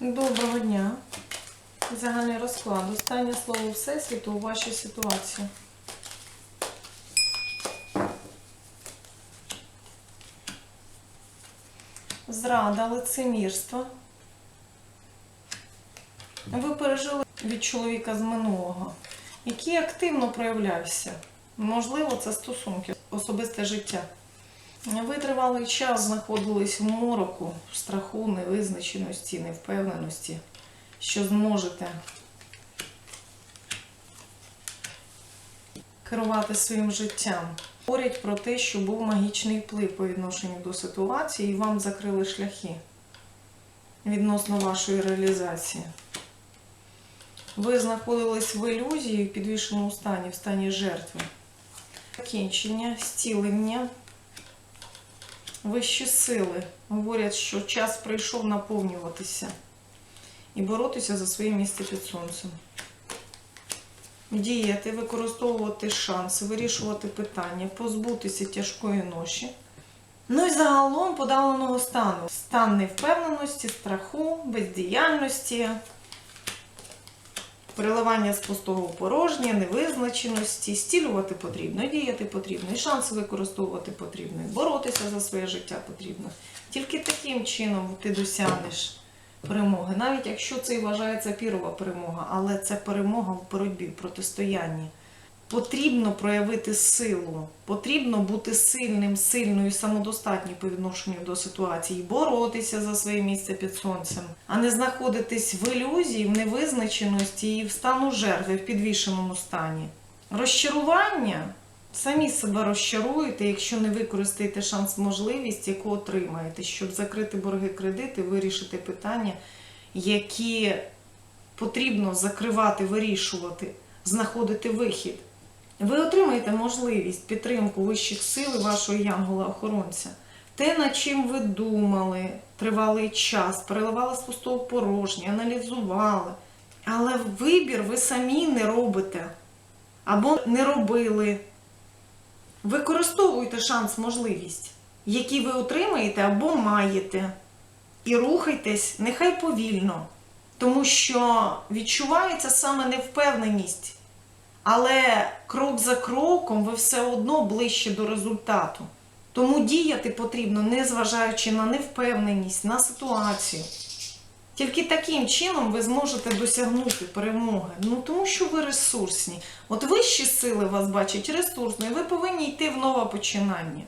Доброго дня. Загальний розклад. Останнє слово Всесвіту у вашій ситуації. Зрада, лицемірство. Ви пережили від чоловіка з минулого, який активно проявлявся. Можливо, це стосунки, особисте життя. Ви тривалий час знаходились в мороку, в страху, невизначеності, невпевненості, що зможете керувати своїм життям. Говорять про те, що був магічний вплив по відношенню до ситуації, і вам закрили шляхи відносно вашої реалізації. Ви знаходились в ілюзії в підвішеному стані, в стані жертви. Закінчення, зцілення. Вищі сили говорять, що час прийшов наповнюватися і боротися за своє місце під сонцем. Діяти, використовувати шанси, вирішувати питання, позбутися тяжкої ноші. Ну і загалом подавленого стану. Стан невпевненості, страху, бездіяльності, переливання з пустого в порожнє, невизначеності, стілювати потрібно, діяти потрібно, і шанси використовувати потрібно, і боротися за своє життя потрібно. Тільки таким чином ти досягнеш перемоги, навіть якщо це і вважається пірова перемога, але це перемога в боротьбі, протистоянні. Потрібно проявити силу, потрібно бути сильним, сильною, самодостатньою по відношенню до ситуації, боротися за своє місце під сонцем, а не знаходитись в ілюзії, в невизначеності і в стану жертви в підвішеному стані. Розчарування самі себе розчаруєте, якщо не використаєте шанс, можливість, яку отримаєте, щоб закрити борги кредити, вирішити питання, які потрібно закривати, вирішувати, знаходити вихід. Ви отримаєте можливість підтримку вищих сил і вашого янгола-охоронця. Те, над чим ви думали тривалий час, переливали з пустого порожнє, аналізували. Але вибір ви самі не робите або не робили. Використовуйте шанс, можливість, який ви отримаєте або маєте. І рухайтесь нехай повільно, тому що відчувається саме невпевненість. Але крок за кроком ви все одно ближче до результату. Тому діяти потрібно, не зважаючи на невпевненість, на ситуацію. Тільки таким чином ви зможете досягнути перемоги. Ну тому що ви ресурсні. От вищі сили вас бачать ресурсною, ви повинні йти в нове починання,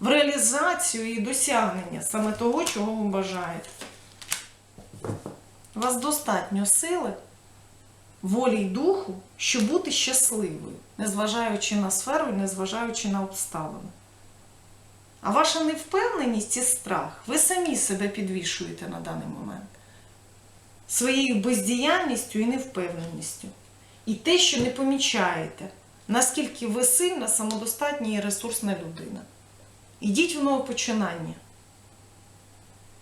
в реалізацію і досягнення саме того, чого ви бажаєте. У вас достатньо сили, волі й духу, щоб бути щасливою, незважаючи на сферу і незважаючи на обставини. А ваша невпевненість і страх, ви самі себе підвішуєте на даний момент своєю бездіяльністю і невпевненістю. І те, що не помічаєте, наскільки ви сильна, самодостатня і ресурсна людина. Ідіть в нове починання.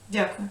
Дякую.